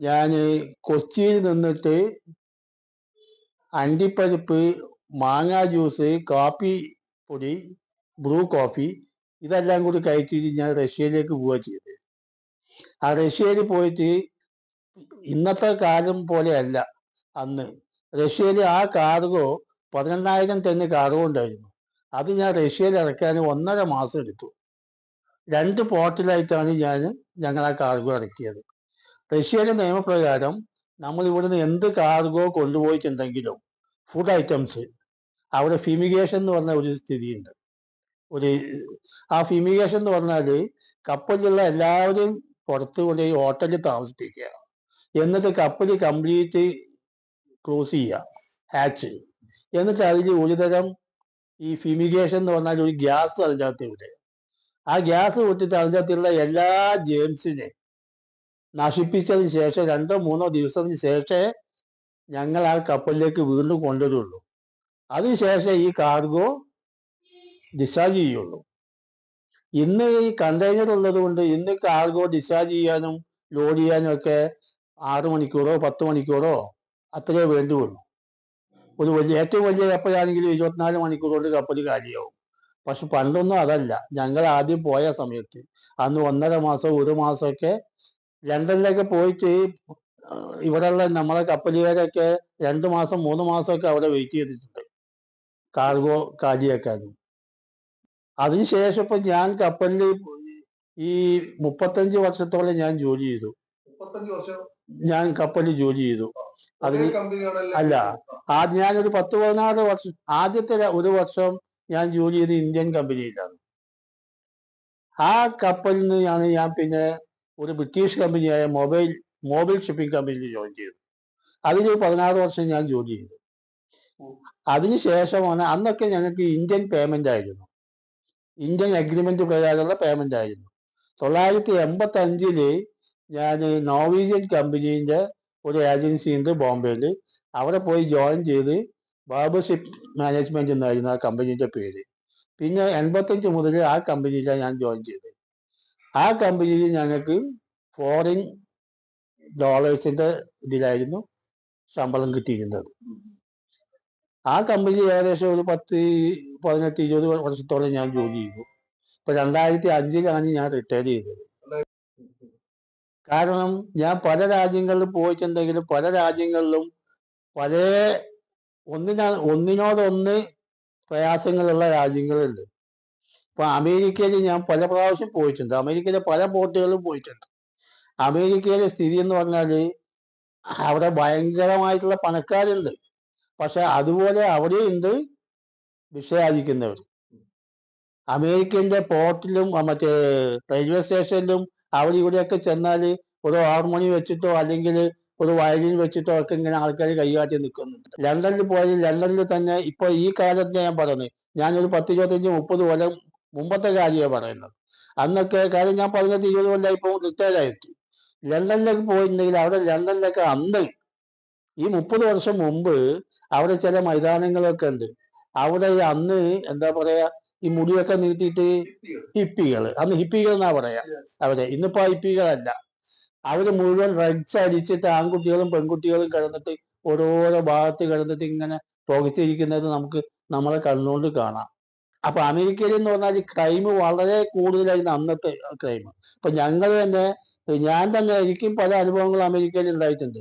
ഞാൻ കൊച്ചിയിൽ നിന്നിട്ട് അണ്ടിപ്പരിപ്പ് മാങ്ങ ജ്യൂസ് കാപ്പി പൊടി ബ്രൂ കോഫി ഇതെല്ലാം കൂടി കയറ്റിയിട്ട് ഞാൻ റഷ്യയിലേക്ക് പോവുക ചെയ്തത് ആ റഷ്യയിൽ പോയിട്ട് ഇന്നത്തെ കാലം പോലെയല്ല അന്ന്. റഷ്യയിൽ ആ കാർഗോ പതിനെണ്ണായിരം ടണ്ണ് കാർഗോ ഉണ്ടായിരുന്നു. അത് ഞാൻ റഷ്യയിൽ ഇറക്കാൻ ഒന്നര മാസം എടുത്തു. രണ്ട് പോർട്ടിലായിട്ടാണ് ഞാൻ ഞങ്ങൾ ആ കാർഗോ ഇറക്കിയത്. റഷ്യയിലെ നിയമപ്രകാരം നമ്മൾ ഇവിടുന്ന് എന്ത് കാർഗോ കൊണ്ടുപോയിട്ടുണ്ടെങ്കിലും ഫുഡ് ഐറ്റംസ് അവിടെ ഫിമിഗേഷൻ എന്ന് പറഞ്ഞ ഒരു സ്ഥിതിയുണ്ട്. ഒരു ആ ഫിമിഗേഷൻ എന്ന് പറഞ്ഞാൽ കപ്പലിലുള്ള എല്ലാവരും പുറത്ത് ഈ ഹോട്ടലിൽ താമസിപ്പിക്കുക. എന്നിട്ട് കപ്പൽ കംപ്ലീറ്റ് ക്ലോസ് ചെയ്യുക. ഹാച്ച് എന്നിട്ട് അതിൽ ഒരുതരം ഈ ഫിമിഗേഷൻ എന്ന് പറഞ്ഞാൽ ഒരു ഗ്യാസ് അതിന്റെ അകത്ത് വിടുക ആ ഗ്യാസ് വിട്ടിട്ട് അതിന്റെ അകത്തുള്ള എല്ലാ ജേംസിനെ നശിപ്പിച്ചതിന് ശേഷം രണ്ടോ മൂന്നോ ദിവസത്തിന് ശേഷമേ ഞങ്ങൾ ആ കപ്പലിലേക്ക് വീണ്ടും കൊണ്ടുവരുള്ളൂ. അതിനുശേഷം ഈ കാർഗോ ഡിസ്ചാർജ് ചെയ്യുള്ളൂ. ഇന്ന് ഈ കണ്ടെയ്നർ ഉള്ളത് കൊണ്ട് ഇന്ന് കാർഗോ ഡിസ്ചാർജ് ചെയ്യാനും ലോഡ് ചെയ്യാനും ഒക്കെ ആറു മണിക്കൂറോ പത്ത് മണിക്കൂറോ അത്രേ വേണ്ടിയുള്ളൂ ഒരു വലിയ ഏറ്റവും വലിയ കപ്പലാണെങ്കിലും ഇരുപത്തിനാല് മണിക്കൂർ കൊണ്ട് കപ്പൽ കാര്യമാവും പക്ഷെ പണ്ടൊന്നും അതല്ല. ഞങ്ങൾ ആദ്യം പോയ സമയത്ത് അന്ന് ഒന്നര മാസം ഒരു മാസമൊക്കെ ലണ്ടനിലൊക്കെ പോയിട്ട് ഇവിടെയുള്ള നമ്മളെ കപ്പലുകാരൊക്കെ രണ്ടു മാസം മൂന്ന് മാസമൊക്കെ അവിടെ വെയിറ്റ് ചെയ്തിട്ടുണ്ട്. കാർഗോ കാലിയാക്കാനും. അതിനുശേഷം ഇപ്പൊ ഞാൻ കപ്പലിൽ ഈ മുപ്പത്തഞ്ച് വർഷത്തോളം ഞാൻ ജോലി ചെയ്തു. ഞാൻ കപ്പലിൽ ജോലി ചെയ്തു. അതിന് അല്ല ആദ്യം ഞാനൊരു പത്ത് പതിനാറ് വർഷം ആദ്യത്തെ ഒരു വർഷം ഞാൻ ജോലി ചെയ്ത് ഇന്ത്യൻ കമ്പനിയിലാണ് ആ കപ്പലിൽ നിന്ന് ഞാൻ പിന്നെ ഒരു ബ്രിട്ടീഷ് കമ്പനിയായ മൊബൈൽ മൊബൈൽ ഷിപ്പിംഗ് കമ്പനിയിൽ ജോയിൻ ചെയ്തു. അതിൽ പതിനാറ് വർഷം ഞാൻ ജോലി ചെയ്തു. അതിനുശേഷമാണ് അന്നൊക്കെ ഞങ്ങൾക്ക് ഇന്ത്യൻ പേയ്മെന്റ് ആയിരുന്നു. ഇന്ത്യൻ അഗ്രിമെന്റ് പ്രകാരമുള്ള പേയ്മെന്റ് ആയിരുന്നു. തൊള്ളായിരത്തി എൺപത്തി അഞ്ചിൽ ഞാൻ നോർവീജിയൻ കമ്പനീന്റെ ഒരു ഏജൻസി ഉണ്ട് ബോംബെയിൽ അവിടെ പോയി ജോയിൻ ചെയ്ത് ബാബു ഷിപ്പ് മാനേജ്മെന്റ് എന്നായിരുന്നു ആ കമ്പനീന്റെ പേര്. പിന്നെ എൺപത്തഞ്ച് മുതൽ ആ കമ്പനിയിലാണ് ഞാൻ ജോയിൻ ചെയ്തത്. ആ കമ്പനിയിൽ ഞങ്ങൾക്ക് ഫോറിൻ ഡോളേഴ്സിന്റെ ഇതിലായിരുന്നു ശമ്പളം കിട്ടിയിരുന്നത്. ആ കമ്പനി ഏകദേശം ഒരു പത്ത് പതിനെട്ട് ഇരുപത് വർഷത്തോളം ഞാൻ ജോലി ചെയ്തു. ഇപ്പൊ രണ്ടായിരത്തി അഞ്ചിലാണ് ഞാൻ റിട്ടയർ ചെയ്തത്. കാരണം ഞാൻ പല രാജ്യങ്ങളിൽ പോയിട്ടുണ്ടെങ്കിലും പല രാജ്യങ്ങളിലും പല ഒന്നിനാ ഒന്നിനോടൊന്ന് പ്രയാസങ്ങളുള്ള രാജ്യങ്ങളുണ്ട്. ഇപ്പൊ അമേരിക്കയിൽ ഞാൻ പല പ്രാവശ്യം പോയിട്ടുണ്ട്. അമേരിക്കയിലെ പല ബോട്ടുകളും പോയിട്ടുണ്ട്. അമേരിക്കയിലെ സ്ഥിതി എന്ന് പറഞ്ഞാൽ അവിടെ ഭയങ്കരമായിട്ടുള്ള പണക്കാരുണ്ട്. പക്ഷെ അതുപോലെ അവിടെ അവിടെയുണ്ട് വിഷയാധിക്കുന്നവർ അമേരിക്കന്റെ പോർട്ടിലും മറ്റേ റെയിൽവേ സ്റ്റേഷനിലും അവിടെ ഇവിടെയൊക്കെ ചെന്നാൽ ഒരു ഹാർമോണി വെച്ചിട്ടോ അല്ലെങ്കിൽ ഒരു വയലിൻ വെച്ചിട്ടോ ഒക്കെ ഇങ്ങനെ ആൾക്കാർ കൈകാട്ടി നിൽക്കുന്നുണ്ട് ലണ്ടനിൽ പോയാൽ ലണ്ടനിൽ തന്നെ ഇപ്പൊ ഈ കാലത്ത് ഞാൻ പറഞ്ഞു ഞാനൊരു പത്ത് ഇരുപത്തഞ്ച് മുപ്പത് കൊല്ലം മുമ്പത്തെ കാര്യമാണ് പറയുന്നത്. അന്നൊക്കെ കാര്യം ഞാൻ പതിനെട്ട് ഇരുപത് കൊല്ലം ഇപ്പോൾ റിട്ടയർ ആയിട്ട് ലണ്ടനിലേക്ക് പോയിട്ടുണ്ടെങ്കിൽ അവിടെ ലണ്ടനിലൊക്കെ അന്ന് ഈ മുപ്പത് വർഷം മുമ്പ് അവിടെ ചില മൈതാനങ്ങളൊക്കെ ഉണ്ട്. അവിടെ അന്ന് എന്താ പറയാ ഈ മുടിയൊക്കെ നീട്ടിയിട്ട് ഹിപ്പികൾ അന്ന് ഹിപ്പികൾ എന്നാ പറയാ? അവരെ ഇന്നിപ്പോ ആ ഹിപ്പികളല്ല. അവർ മുഴുവൻ ഡ്രഗ്സ് അടിച്ചിട്ട് ആൺകുട്ടികളും പെൺകുട്ടികളും കിടന്നിട്ട് ഓരോരോ ഭാഗത്ത് കിടന്നിട്ട് ഇങ്ങനെ പുകച്ചിരിക്കുന്നത് നമുക്ക് നമ്മളെ കണ്ണുകൊണ്ട് കാണാം. അപ്പൊ അമേരിക്കയിൽ എന്ന് പറഞ്ഞാൽ ക്രൈം വളരെ കൂടുതലായിരുന്നു അന്നത്തെ ക്രൈം അപ്പൊ ഞങ്ങൾ തന്നെ ഞാൻ തന്നെ എനിക്കും പല അനുഭവങ്ങളും അമേരിക്കയിൽ ഉണ്ടായിട്ടുണ്ട്.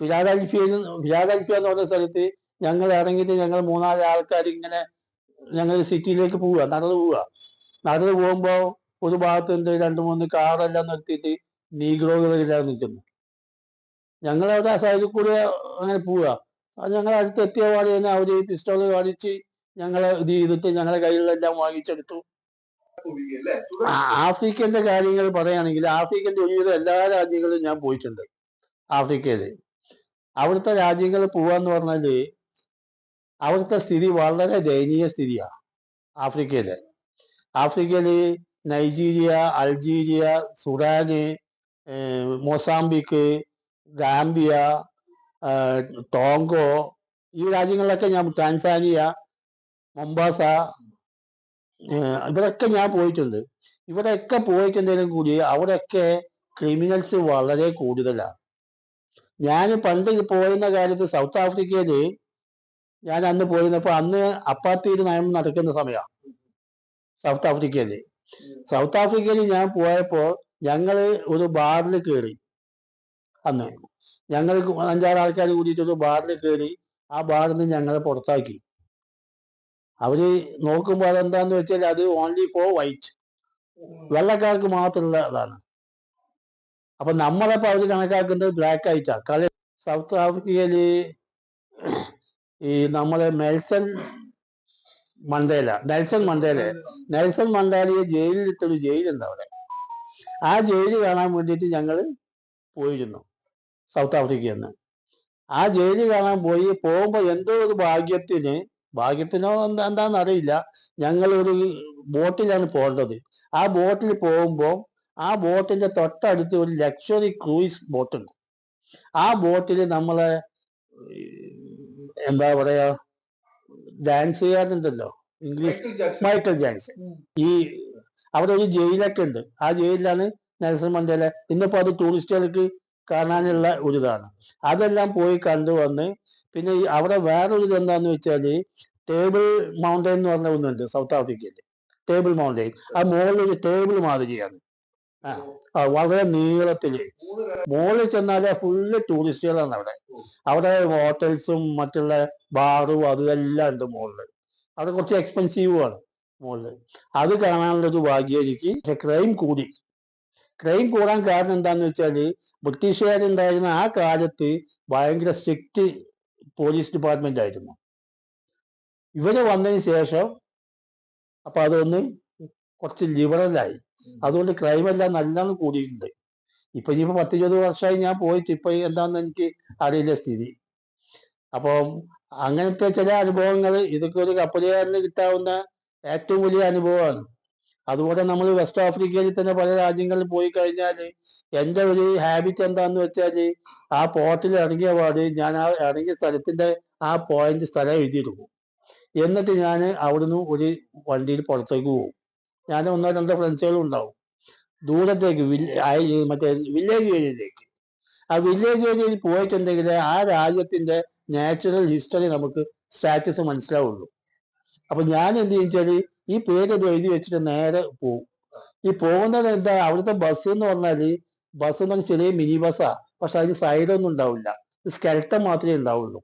ഫിലാഡൽഫിയയിൽ ഫിലാഡൽഫിയ എന്ന് പറഞ്ഞ സ്ഥലത്ത് ഞങ്ങൾ ഇറങ്ങിയിട്ട് ഞങ്ങൾ മൂന്നാൽ ആൾക്കാർ ഇങ്ങനെ ഞങ്ങൾ സിറ്റിയിലേക്ക് പോവുക നടന്നു പോവുക. നടന്നു പോകുമ്പോൾ ഒരു ഭാഗത്തുണ്ട് രണ്ട് മൂന്ന് കാറെല്ലാം നിർത്തിയിട്ട് നീഗ്രോകളെല്ലാം നിൽക്കുന്നു. ഞങ്ങൾ അവിടെ ആ സൈഡിൽ കൂടെ അങ്ങനെ പോവുക. ഞങ്ങൾ അടുത്തെത്തിയ പാടി തന്നെ അവർ പിസ്റ്റോൾ കാണിച്ച് ഞങ്ങളെ ഇത് ചെയ്തിട്ട് ഞങ്ങളെ കയ്യിലെല്ലാം വാങ്ങിച്ചെടുത്തു. ആഫ്രിക്കന്റെ കാര്യങ്ങൾ പറയുകയാണെങ്കിൽ ആഫ്രിക്കന്റെ ഒരുവിധം എല്ലാ രാജ്യങ്ങളിലും ഞാൻ പോയിട്ടുണ്ട് ആഫ്രിക്കയിൽ അവിടുത്തെ രാജ്യങ്ങൾ പോവാന്ന് പറഞ്ഞാൽ അവിടുത്തെ സ്ഥിതി വളരെ ദയനീയ സ്ഥിതിയാണ് ആഫ്രിക്കയിലെ ആഫ്രിക്കയിൽ Nigeria Algeria Sudan Mozambique Gambia Togo ഈ രാജ്യങ്ങളിലൊക്കെ ഞാൻ ടാൻസാനിയ ഏഹ് ഇവിടെയൊക്കെ ഞാൻ പോയിട്ടുണ്ട്. ഇവിടെയൊക്കെ പോയിട്ടുണ്ടെങ്കിലും കൂടി അവിടെയൊക്കെ ക്രിമിനൽസ് വളരെ കൂടുതലാണ്. ഞാൻ പണ്ട് പോയിരുന്ന കാലത്ത് സൗത്ത് ആഫ്രിക്കയിൽ ഞാൻ അന്ന് പോയിരുന്നപ്പോൾ അന്ന് അപ്പാത്തീര് നയം നടക്കുന്ന സമയമാണ് സൗത്ത് ആഫ്രിക്കയിൽ സൗത്ത് ആഫ്രിക്കയിൽ ഞാൻ പോയപ്പോൾ ഞങ്ങൾ ഒരു ബാറിൽ കയറി അന്ന്. ഞങ്ങൾ അഞ്ചാറ് ആൾക്കാർ കൂടിയിട്ട് ഒരു ബാറിൽ കയറി ആ ബാറിൽ നിന്ന് ഞങ്ങളെ പുറത്താക്കി. അവർ നോക്കുമ്പോൾ അതെന്താന്ന് വെച്ചാൽ അത് ഓൺലി ഫോർ വൈറ്റ് വെള്ളക്കാർക്ക് മാത്രമുള്ള അതാണ് അപ്പൊ നമ്മളപ്പോ അവർ കണക്കാക്കുന്നത് ബ്ലാക്ക് ആയിട്ടാ. കളി സൗത്ത് ആഫ്രിക്കയിൽ ഈ നമ്മളെ Nelson Mandela Nelson Mandela. Nelson മണ്ടേലയെ ജയിലിലിട്ടൊരു ജയിലുണ്ട് അവിടെ. ആ ജയിൽ കാണാൻ വേണ്ടിയിട്ട് ഞങ്ങൾ പോയിരുന്നു സൗത്ത് ആഫ്രിക്കയിൽ നിന്ന്. ആ ജയിൽ കാണാൻ പോയി പോകുമ്പോൾ എന്തോ ഒരു ഭാഗ്യത്തിന് ഭാഗ്യത്തിനോ എന്താ എന്താണെന്ന് അറിയില്ല. ഞങ്ങൾ ഒരു ബോട്ടിലാണ് പോകേണ്ടത്. ആ ബോട്ടിൽ പോകുമ്പോൾ ആ ബോട്ടിന്റെ തൊട്ടടുത്ത് ഒരു ലക്ഷറി ക്രൂയിസ് ബോട്ടുണ്ട്. ആ ബോട്ടിൽ നമ്മളെ എന്താ പറയാ ഡാൻസ് ചെയ്യാറുണ്ടല്ലോ ഇംഗ്ലീഷ് മൈക്കൽ ജാൻസ് ഈ അവിടെ ഒരു ജയിലൊക്കെ ഉണ്ട്. ആ ജയിലിലാണ് നെൽസൺ മണ്ടേല. ഇന്നിപ്പോ അത് ടൂറിസ്റ്റുകൾക്ക് കാണാനുള്ള ഒരു ഇതാണ്. അതെല്ലാം പോയി കണ്ടു വന്ന് പിന്നെ അവിടെ വേറൊരു ഇത് എന്താന്ന് വെച്ചാൽ ടേബിൾ മൗണ്ടൻ എന്ന് പറഞ്ഞ ഒന്നുണ്ട് സൗത്ത് ആഫ്രിക്കയിൽ ടേബിൾ മൗണ്ടൈൻ ആ മുകളിൽ ഒരു ടേബിൾ മാതിരിയാണ് ആ വളരെ നീളത്തിൽ. മുകളിൽ ചെന്നാൽ ഫുള്ള് ടൂറിസ്റ്റുകളാണ് അവിടെ. അവിടെ ഹോട്ടൽസും മറ്റുള്ള ബാറും അതെല്ലാം ഉണ്ട് മുകളിൽ അത് കുറച്ച് എക്സ്പെൻസീവുമാണ് മുകളിൽ അത് കാണാനുള്ള ഒരു ഭാഗ്യം എനിക്ക്. പക്ഷെ ക്രൈം കൂടി. ക്രൈം കൂടാൻ കാരണം എന്താന്ന് വെച്ചാൽ ബ്രിട്ടീഷുകാരുണ്ടായിരുന്ന ആ കാലത്ത് ഭയങ്കര സ്ട്രിക്റ്റ് പോലീസ് ഡിപ്പാർട്ട്മെന്റ് ആയിരുന്നു. ഇവർ വന്നതിന് ശേഷം അപ്പൊ അതൊന്ന് കുറച്ച് ലിബറലായി അതുകൊണ്ട് ക്രൈം എല്ലാം നല്ലോണം കൂടിയിട്ടുണ്ട്. ഇപ്പൊ ഇനിയിപ്പോ പത്തിരുപത് വർഷമായി ഞാൻ പോയിട്ട് ഇപ്പൊ എന്താന്ന് എനിക്ക് അറിയില്ല സ്ഥിതി. അപ്പം അങ്ങനത്തെ ചില അനുഭവങ്ങൾ ഇതൊക്കെ ഒരു കപ്പലുകാരന് കിട്ടാവുന്ന ഏറ്റവും വലിയ അനുഭവമാണ്. അതുപോലെ നമ്മൾ വെസ്റ്റ് ആഫ്രിക്കയിൽ തന്നെ പല രാജ്യങ്ങളിൽ പോയി കഴിഞ്ഞാൽ എന്റെ ഒരു ഹാബിറ്റ് എന്താന്ന് വെച്ചാൽ ആ പോർട്ടിൽ ഇറങ്ങിയ പാട് ഞാൻ ആ ഇറങ്ങിയ സ്ഥലത്തിന്റെ ആ പോയിന്റ് സ്ഥലം എഴുതിയെടുക്കും. എന്നിട്ട് ഞാൻ അവിടുന്ന് ഒരു വണ്ടിയിൽ പുറത്തേക്ക് പോകും. ഞാൻ ഒന്നോ രണ്ടോ ഫ്രണ്ട്സുകളും ഉണ്ടാവും. ദൂരത്തേക്ക് മറ്റേ വില്ലേജ് ഏരിയയിലേക്ക്. ആ വില്ലേജ് ഏരിയയിൽ പോയിട്ടുണ്ടെങ്കിൽ ആ രാജ്യത്തിന്റെ നാച്ചുറൽ ഹിസ്റ്ററി നമുക്ക് സ്റ്റാറ്റസ് മനസ്സിലാവുള്ളൂ. അപ്പൊ ഞാൻ എന്ത് ചോദിച്ചാൽ ഈ പേര് എഴുതി വെച്ചിട്ട് നേരെ പോകും ഈ പോകുന്നത് എന്താ? അവിടുത്തെ ബസ് എന്ന് പറഞ്ഞാൽ ബസ് എന്ന് പറഞ്ഞാൽ ചെറിയ മിനി ബസ്സാ പക്ഷെ അതിന് സൈഡൊന്നും ഉണ്ടാവില്ല. സ്കെൽട്ടം മാത്രമേ ഉണ്ടാവുള്ളൂ.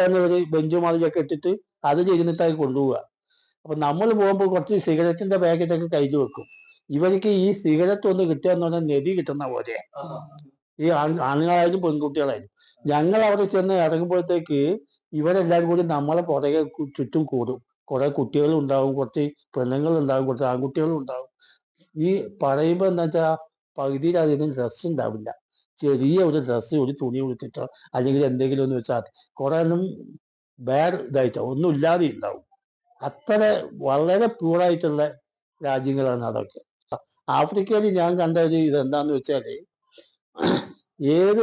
തന്നെ ഒരു ബെഞ്ച് മാതിരിയൊക്കെ ഇട്ടിട്ട് അത് ഇരുന്നിട്ടായി കൊണ്ടുപോവുക. അപ്പൊ നമ്മൾ പോകുമ്പോൾ കുറച്ച് സിഗരറ്റിന്റെ പാക്കറ്റൊക്കെ കയ്യിൽ വെക്കും. ഇവർക്ക് ഈ സിഗരറ്റ് ഒന്ന് കിട്ടുക എന്ന് പറഞ്ഞാൽ നെതി കിട്ടുന്ന പോലെ ഈ ആണുങ്ങളായാലും പെൺകുട്ടികളായാലും. ഞങ്ങൾ അവിടെ ചെന്ന് ഇറങ്ങുമ്പോഴത്തേക്ക് ഇവരെല്ലാവരും കൂടി നമ്മളെ പുറകെ ചുറ്റും കൂടും. കുറെ കുട്ടികളും ഉണ്ടാവും കുറച്ച് പെണ്ണുങ്ങളും ഉണ്ടാവും കുറച്ച് ആൺകുട്ടികളും ഉണ്ടാവും ഈ പറയുമ്പോ എന്താ വെച്ചാ പകുതിയിൽ അതിന് ഡ്രസ്സ് ഉണ്ടാവില്ല. ചെറിയ ഒരു ഡ്രസ്സ് ഒരു തുണി ഉടുത്തിട്ടോ അല്ലെങ്കിൽ എന്തെങ്കിലും ഒന്ന് വെച്ചാൽ കുറെ ഒന്നും ബാഡ് ഇതായിട്ടോ ഒന്നും ഇല്ലാതെ ഉണ്ടാവും. അത്ര വളരെ പ്യൂറായിട്ടുള്ള രാജ്യങ്ങളാണ് അതൊക്കെ. ആഫ്രിക്കയിൽ ഞാൻ കണ്ട ഒരു ഇതെന്താന്ന് വെച്ചാൽ ഏത്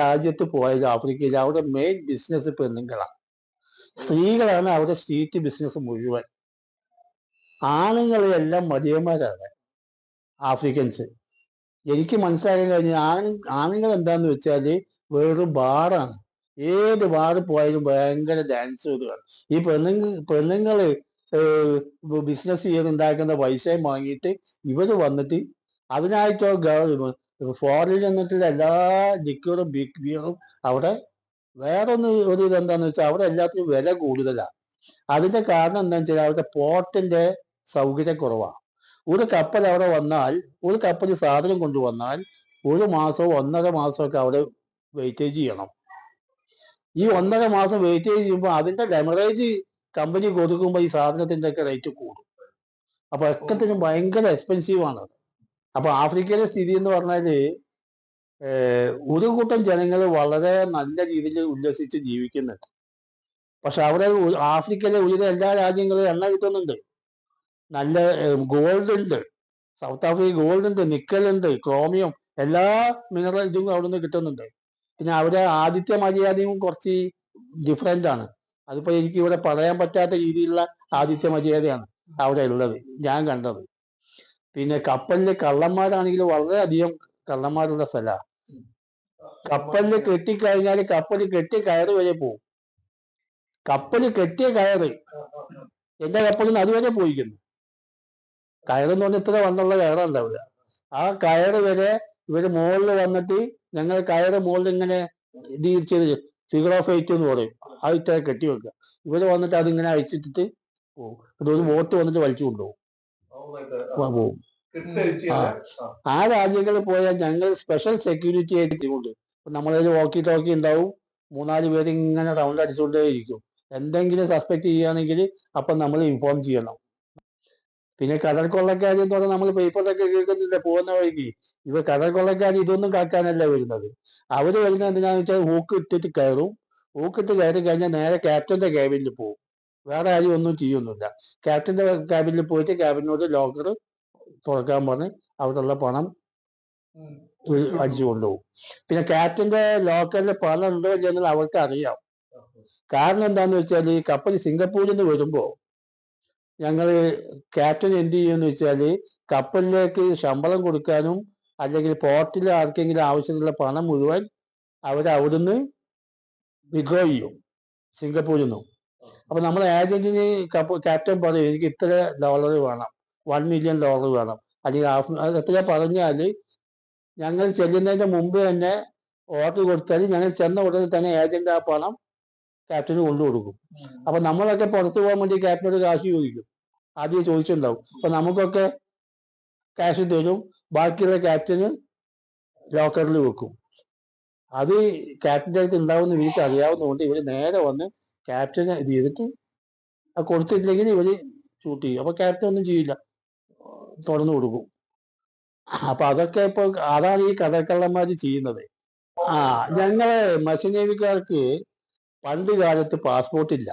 രാജ്യത്ത് പോയാലും ആഫ്രിക്കയിൽ അവിടെ മെയിൻ ബിസിനസ് പെണ്ണുങ്ങളാണ് സ്ത്രീകളാണ് അവിടെ സ്ട്രീറ്റ് ബിസിനസ് മുഴുവൻ. ആണുങ്ങളെല്ലാം മടിയന്മാരാണ് ആഫ്രിക്കൻസ്. എനിക്ക് മനസ്സിലാക്കാൻ കഴിഞ്ഞ ആണ് ആണുങ്ങൾ എന്താന്ന് വെച്ചാൽ വേറൊരു ബാറാണ്. ഏത് ബാർ പോയാലും ഭയങ്കര ഡാൻസ് വരുവാണ് ഈ പെണ്ണുങ്ങൾ പെണ്ണുങ്ങൾ ബിസിനസ് ചെയ്ത് ഉണ്ടാക്കുന്ന പൈസയും വാങ്ങിയിട്ട് ഇവർ വന്നിട്ട് അതിനായിട്ടോ ഫോറിൽ നിന്നിട്ടുള്ള എല്ലാ ലിക്വിഡും ബിഗ് ബിയറും അവിടെ വേറൊന്ന് ഒരു ഇതെന്താന്ന് വെച്ചാൽ അവിടെ എല്ലാത്തിനും വില കൂടുതലാണ് അതിന്റെ കാരണം എന്താണെന്ന് വെച്ചാൽ അവിടുത്തെ പോർട്ടിന്റെ സൗകര്യക്കുറവാണ് ഒരു കപ്പൽ അവിടെ വന്നാൽ ഒരു കപ്പൽ സാധനം കൊണ്ടുവന്നാൽ ഒരു മാസവും ഒന്നര മാസമൊക്കെ അവിടെ വെയിറ്റേജ് ചെയ്യണം. ഈ ഒന്നര മാസം വെയിറ്റേജ് ചെയ്യുമ്പോൾ അതിന്റെ ഡെമറേജ് കമ്പനി കൊടുക്കുമ്പോൾ ഈ സാധനത്തിന്റെ ഒക്കെ റേറ്റ് കൂടും. അപ്പൊ ഒക്കത്തിനും ഭയങ്കര എക്സ്പെൻസീവ് ആണ്. അപ്പൊ ആഫ്രിക്കയിലെ സ്ഥിതി എന്ന് പറഞ്ഞാൽ ഒരു കൂട്ടം ജനങ്ങൾ വളരെ നല്ല രീതിയിൽ ഉല്ലസിച്ച് ജീവിക്കുന്നുണ്ട്. പക്ഷെ അവിടെ ആഫ്രിക്കയിലെ ഉള്ള എല്ലാ രാജ്യങ്ങളും എണ്ണ കിട്ടുന്നുണ്ട്. നല്ല ഗോൾഡ് ഉണ്ട്. സൗത്ത് ആഫ്രിക്ക ഗോൾഡ് ഉണ്ട് നിക്കൽ ഉണ്ട് ക്രോമിയം എല്ലാ മിനറൽ ഇതും അവിടെ നിന്ന് കിട്ടുന്നുണ്ട്. പിന്നെ അവിടെ ആദിത്യ മര്യാദയും കുറച്ച് ഡിഫറെന്റ് ആണ്. അതിപ്പോ എനിക്ക് ഇവിടെ പറയാൻ പറ്റാത്ത രീതിയിലുള്ള ആദിത്യ മര്യാദയാണ് അവിടെ ഉള്ളത് ഞാൻ കണ്ടത്. പിന്നെ കപ്പലിലെ കള്ളന്മാരാണെങ്കിൽ വളരെ വളരെയധികം കള്ളന്മാരുള്ള സ്ഥലമാണ് കപ്പലിൽ കെട്ടിക്കഴിഞ്ഞാൽ കപ്പൽ കെട്ടി കയറ് വരെ പോകും കപ്പൽ കെട്ടിയ കയറ് എന്റെ കപ്പലിൽ അതുവരെ പോയിക്കുന്നു. കയറെന്ന് പറഞ്ഞാൽ ഇത്ര വന്നുള്ള കയറുണ്ടാവില്ല ആ കയറ് വരെ ഇവർ മുകളിൽ വന്നിട്ട് ഞങ്ങൾ കയറ് മുകളിൽ ഇങ്ങനെ ചെയ്ത് ഫിഗർ ഓഫ് എയ്റ്റ് എന്ന് പറയും. ആ ഇത്ര കെട്ടി വെക്കുക. ഇവർ വന്നിട്ട് അതിങ്ങനെ അഴിച്ചിട്ടിട്ട് പോകും ഒരു ബോട്ട് വന്നിട്ട് വലിച്ചു കൊണ്ടുപോകും. പോകും ആ രാജ്യങ്ങളിൽ പോയാൽ ഞങ്ങൾ സ്പെഷ്യൽ സെക്യൂരിറ്റി ആയിട്ട് കൊണ്ട് നമ്മളതിൽ വോക്കി ടോക്കി ഉണ്ടാവും. മൂന്നാൽ പേര് ഇങ്ങനെ റൗണ്ട് അടിച്ചുകൊണ്ടേ ഇരിക്കും എന്തെങ്കിലും സസ്പെക്ട് ചെയ്യുകയാണെങ്കിൽ അപ്പം നമ്മൾ ഇൻഫോം ചെയ്യണം. പിന്നെ കടൽ കൊള്ളക്കാരി എന്ന് പറഞ്ഞാൽ നമ്മൾ പേപ്പറിലൊക്കെ കേൾക്കുന്നില്ല പോകുന്ന വഴിക്ക്? ഇവ കടൽ കൊള്ളക്കാരി ഇതൊന്നും കാക്കാനല്ല വരുന്നത്. അവർ വരുന്നത് എന്തിനാന്ന് വെച്ചാൽ ഹൂക്ക് ഇട്ടിട്ട് കയറും. ഹൂക്ക് ഇട്ട് കയറി കഴിഞ്ഞാൽ നേരെ ക്യാപ്റ്റന്റെ ക്യാബിനിൽ പോകും വേറെ ആരും ഒന്നും ചെയ്യൊന്നുമില്ല ക്യാപ്റ്റന്റെ ക്യാബിനിൽ പോയിട്ട് ക്യാബിനോട് ലോക്കർ തുറക്കാൻ പറഞ്ഞ് അവിടെയുള്ള പണം അടിച്ചു കൊണ്ടുപോകും. പിന്നെ ക്യാപ്റ്റന്റെ ലോക്കറിൽ പണം ഉണ്ടോ ഇല്ലെന്നുള്ള അവർക്ക് അറിയാം കാരണം എന്താന്ന് വെച്ചാൽ ഈ കപ്പൽ സിംഗപ്പൂരിൽ നിന്ന് വരുമ്പോ ഞങ്ങൾ ക്യാപ്റ്റൻ എന്ത് ചെയ്യുമെന്ന് വെച്ചാൽ കപ്പലിലേക്ക് ശമ്പളം കൊടുക്കാനും അല്ലെങ്കിൽ പോർട്ടിൽ ആർക്കെങ്കിലും ആവശ്യമുള്ള പണം മുഴുവൻ അവർ അവിടുന്ന് വിഡ്രോ ചെയ്യും. സിംഗപ്പൂരിൽ നിന്നും. അപ്പൊ നമ്മൾ ഏജന്റിന് ക്യാപ്റ്റൻ പറയും എനിക്ക് ഇത്ര ഡോളർ വേണം. വൺ മില്യൺ ഡോളർ വേണം. അല്ലെങ്കിൽ ഹാഫ് എത്ര പറഞ്ഞാൽ ഞങ്ങൾ ചെല്ലുന്നതിന്റെ മുമ്പ് തന്നെ ഓർഡർ കൊടുത്താൽ ഞങ്ങൾ ചെന്ന ഉടനെ തന്നെ ഏജന്റ് ആ പണം ക്യാപ്റ്റന് കൊണ്ടു കൊടുക്കും. അപ്പൊ നമ്മളൊക്കെ പുറത്തു പോകാൻ വേണ്ടി ക്യാപ്റ്റനോട് കാശ് ചോദിക്കും. ആദ്യം ചോദിച്ചിട്ടുണ്ടാവും. അപ്പൊ നമുക്കൊക്കെ ക്യാഷ് തരും. ബാക്കിയുള്ള ക്യാപ്റ്റന് ലോക്കറിൽ വെക്കും. അത് ക്യാപ്റ്റന്റെ അടുത്ത് ഉണ്ടാവുന്ന ഇവർക്ക് അറിയാവുന്നതുകൊണ്ട് ഇവർ നേരെ വന്ന് ക്യാപ്റ്റന് ഇത് ചെയ്തിട്ട് അത് കൊടുത്തിട്ടില്ലെങ്കിൽ ഇവർ ഷൂട്ട് ചെയ്യും. അപ്പൊ ക്യാപ്റ്റൻ ഒന്നും ചെയ്യില്ല. തുറന്നു കൊടുക്കും. അപ്പൊ അതൊക്കെ ഇപ്പൊ അതാണ് ഈ കടക്കള്ളന്മാര് ചെയ്യുന്നത്. ആ ഞങ്ങളെ മത്സ്യനേവിക്കാർക്ക് പണ്ട് കാലത്ത് പാസ്പോർട്ട് ഇല്ല.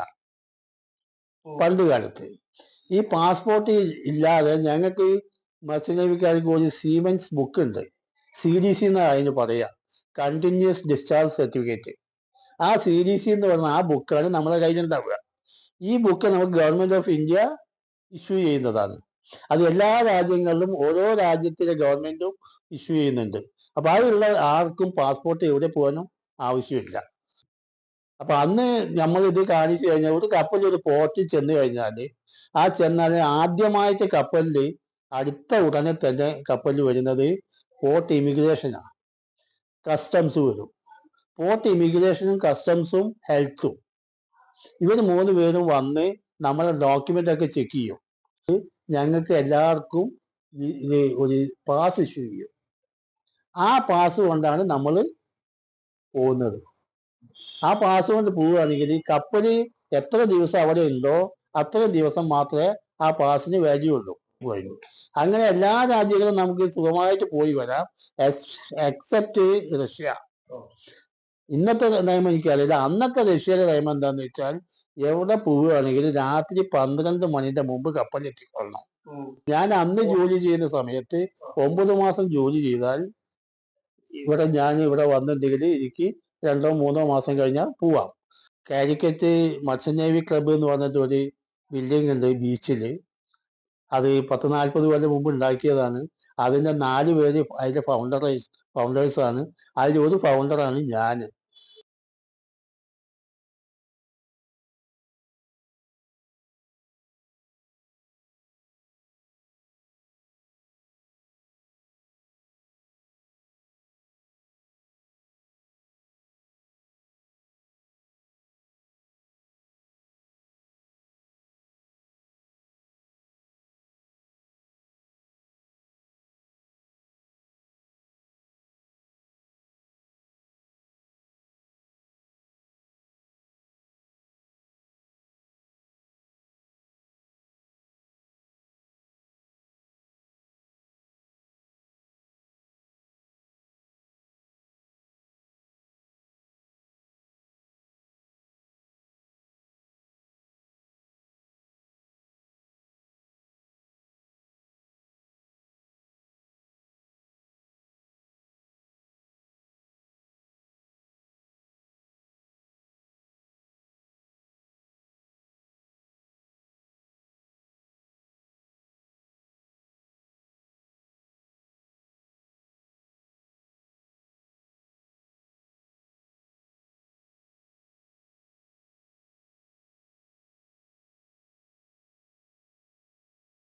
പണ്ട് കാലത്ത്. ഈ പാസ്പോർട്ട് ഇല്ലാതെ ഞങ്ങൾക്ക് മത്സ്യജീവിക്കാർക്ക് ഒരു സീമൻസ് ബുക്ക് ഉണ്ട്. സി ഡി സി എന്നാണ് അതിന് പറയാ. കണ്ടിന്യൂസ് ഡിസ്ചാർജ് സർട്ടിഫിക്കറ്റ് ആ സി ഡി സി എന്ന് പറഞ്ഞ ആ ബുക്കാണ് നമ്മുടെ കയ്യിലുണ്ടാവുക ഈ ബുക്ക് നമുക്ക് ഗവൺമെന്റ് ഓഫ് ഇന്ത്യ ഇഷ്യൂ ചെയ്യുന്നതാണ്. അത് എല്ലാ രാജ്യങ്ങളിലും ഓരോ രാജ്യത്തിലെ ഗവൺമെന്റും ഇഷ്യൂ ചെയ്യുന്നുണ്ട്. അപ്പൊ അതിലുള്ള ആർക്കും പാസ്പോർട്ട് എവിടെ പോകാനും ആവശ്യമില്ല. അപ്പൊ അന്ന് നമ്മൾ ഇത് കാണിച്ചു കഴിഞ്ഞാൽ ഒരു കപ്പലിൽ ഒരു പോർട്ടിൽ ചെന്ന് കഴിഞ്ഞാൽ ആ ചെന്നാൽ ആദ്യമായിട്ട് കപ്പലിൽ അടുത്ത ഉടനെ തന്നെ കപ്പലിൽ വരുന്നത് പോർട്ട് ഇമിഗ്രേഷനാണ് കസ്റ്റംസ് വരും. പോർട്ട് ഇമിഗ്രേഷനും കസ്റ്റംസും ഹെൽത്തും ഇവർ മൂന്ന് പേരും വന്ന് നമ്മളെ ഡോക്യുമെന്റ് ഒക്കെ ചെക്ക് ചെയ്യും. ഞങ്ങൾക്ക് എല്ലാവർക്കും ഇത് ഒരു പാസ് ഇഷ്യൂ ചെയ്യും. ആ പാസ് കൊണ്ടാണ് നമ്മൾ പോകുന്നത്. ആ പാസ് കൊണ്ട് പോവുകയാണെങ്കിൽ ഈ കപ്പൽ എത്ര ദിവസം അവിടെ ഉണ്ടോ അത്ര ദിവസം മാത്രമേ ആ പാസിന് വാല്യൂ ഉള്ളൂ. പോയുള്ളൂ അങ്ങനെ എല്ലാ രാജ്യങ്ങളും നമുക്ക് സുഖമായിട്ട് പോയി വരാം. Except Russia. ഇന്നത്തെ നിയമം എനിക്കറിയില്ല. അന്നത്തെ റഷ്യയുടെ നിയമം എന്താന്ന് വെച്ചാൽ എവിടെ പോവുകയാണെങ്കിലും രാത്രി പന്ത്രണ്ട് മണിന്റെ മുമ്പ് കപ്പൽ എത്തിക്കൊള്ളണം. ഞാൻ അന്ന് ജോലി ചെയ്യുന്ന സമയത്ത് ഒമ്പത് മാസം ജോലി ചെയ്താൽ ഇവിടെ ഞാൻ ഇവിടെ വന്നിട്ടുണ്ടെങ്കിൽ എനിക്ക് രണ്ടോ മൂന്നോ മാസം കഴിഞ്ഞാൽ പോവാം. കാലിക്കറ്റ് മത്സ്യനേവി ക്ലബ്ബ് എന്ന് പറഞ്ഞിട്ട് ഒരു ബിൽഡിംഗ് ഉണ്ട് ബീച്ചിൽ അത് പത്ത് നാൽപ്പത് കൊല്ലം മുമ്പ് ഉണ്ടാക്കിയതാണ്. അതിന്റെ നാല് പേര് അതിന്റെ ഫൗണ്ടറേഴ്സ് ഫൗണ്ടേഴ്സാണ് അതിൽ ഒരു ഫൗണ്ടറാണ് ഞാൻ